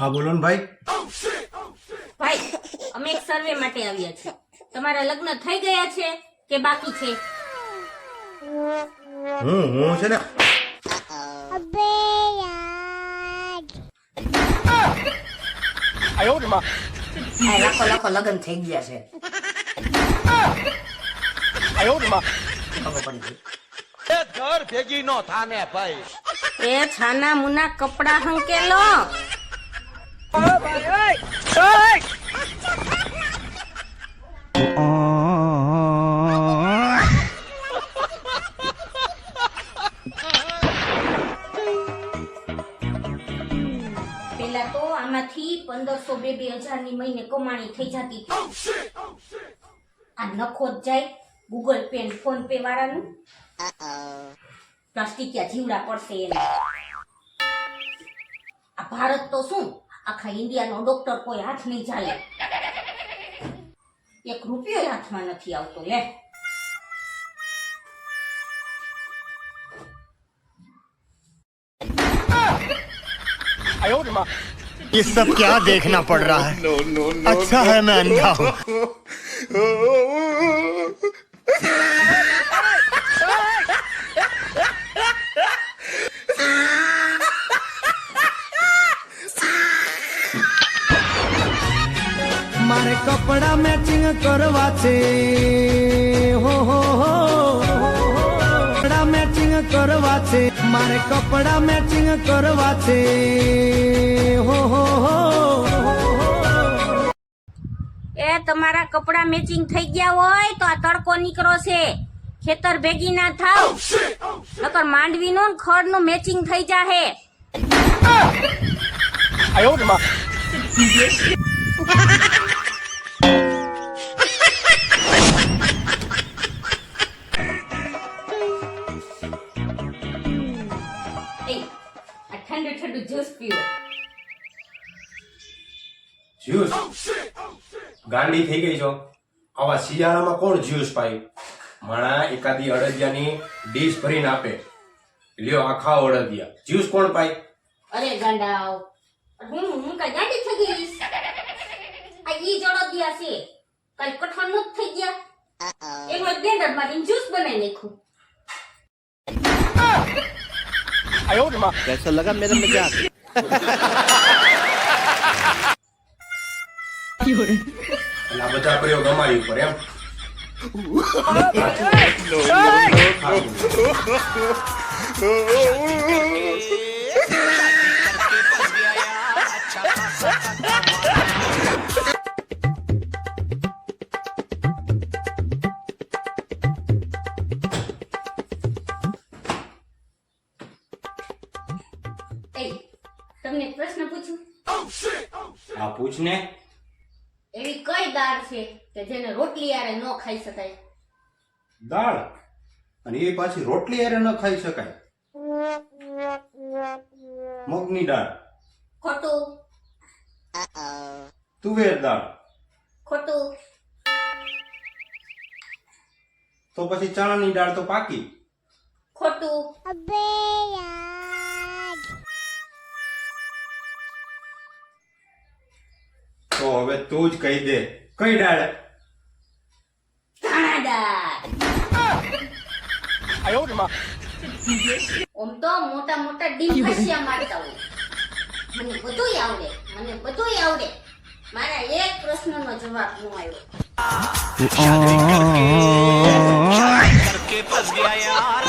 હા બોલો ને ભાઈ. ભાઈ અમે એક સર્વે માટે આવ્યા છીએ. તમારા લગ્ન થઈ ગયા છે કે બાકી છે? હું હું છે ને આ લાખો લાખો લગ્ન થઈ ગયા છે. ખબર પડી ઘર ભેગી નો થાને ભાઈ. એ છાના મુના કપડા હંકેલો. પેલા તો આમાંથી પંદરસો બે બે હજારની મહિને કમાણી થઈ જતી. આ નખો જ જાય ગૂગલ પે ફોન પે વાળાનું. પ્લાસ્ટિકિયા જીવડા પડશે એને. આ ભારત તો શું? આખા ઇન્ડિયાનો ડોક્ટર કોઈ હાથ નહીં ચાલે એક રૂપિયો હાથમાં નથી આવતો લે ये सब क्या देखना पड़ रहा है अच्छा है मैं अंधा हूँ મારે કપડા મેચિંગ કરવા છે. હો હો હો. કપડા મેચિંગ કરવા છે. મારે કપડા મેચિંગ કરવા છે. હો હો હો. એ તમારા કપડા મેચિંગ થઈ ગયા હોય તો આ તડકો નીકળો છે. ખેતર ભેગી ના થાવ. નકર માંડવીનું ને ખડનું મેચિંગ થઈ જાહે. એ, ઠંડુ ઠંડુ જ્યુસ પીવો જ્યુસ ગાંડી થઈ ગઈ છો આવા શિયાળામાં કોણ જ્યુસ પાય? માણા એકાદી અડદિયાની ડીશ ભરીને આપે. લ્યો આખા અડદિયા. જ્યુસ કોણ પાય? અરે ગાંડાઓ હું હું કઈ ગાંડી થઈ ગઈ આ ઈ જડદિયા છે. કઈ કઠણનું થઈ ગયા. એમાં બેન્ડર મારીને જ્યુસ બનાવી નાખ્યું. 哎呦我的妈！这那个没那么讲。有人。那么家不要干嘛有不了？Ha ha ha! તમને એક પ્રશ્ન પૂછું? હા પૂછ ને. એવી કઈ દાળ છે કે જેને રોટલી આરે ન ખાઈ શકાય? દાળ? અને એ પાછી રોટલી આરે ન ખાઈ શકાય? મગની દાળ. ખોટું. તુવેર દાળ. ખોટું. તો પછી ચણાની દાળ તો પાકી. ખોટું. હવે તું જ કહી દે. કઈ ડાળ? ઓમ તો મોટા મોટા ડિમ્પસિયા મારતા હોય. મને બધું આવડે મને બધું આવડે. મારા એક પ્રશ્ન નો જવાબ ન આવ્યો. ફસ ગયા યાર.